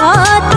কত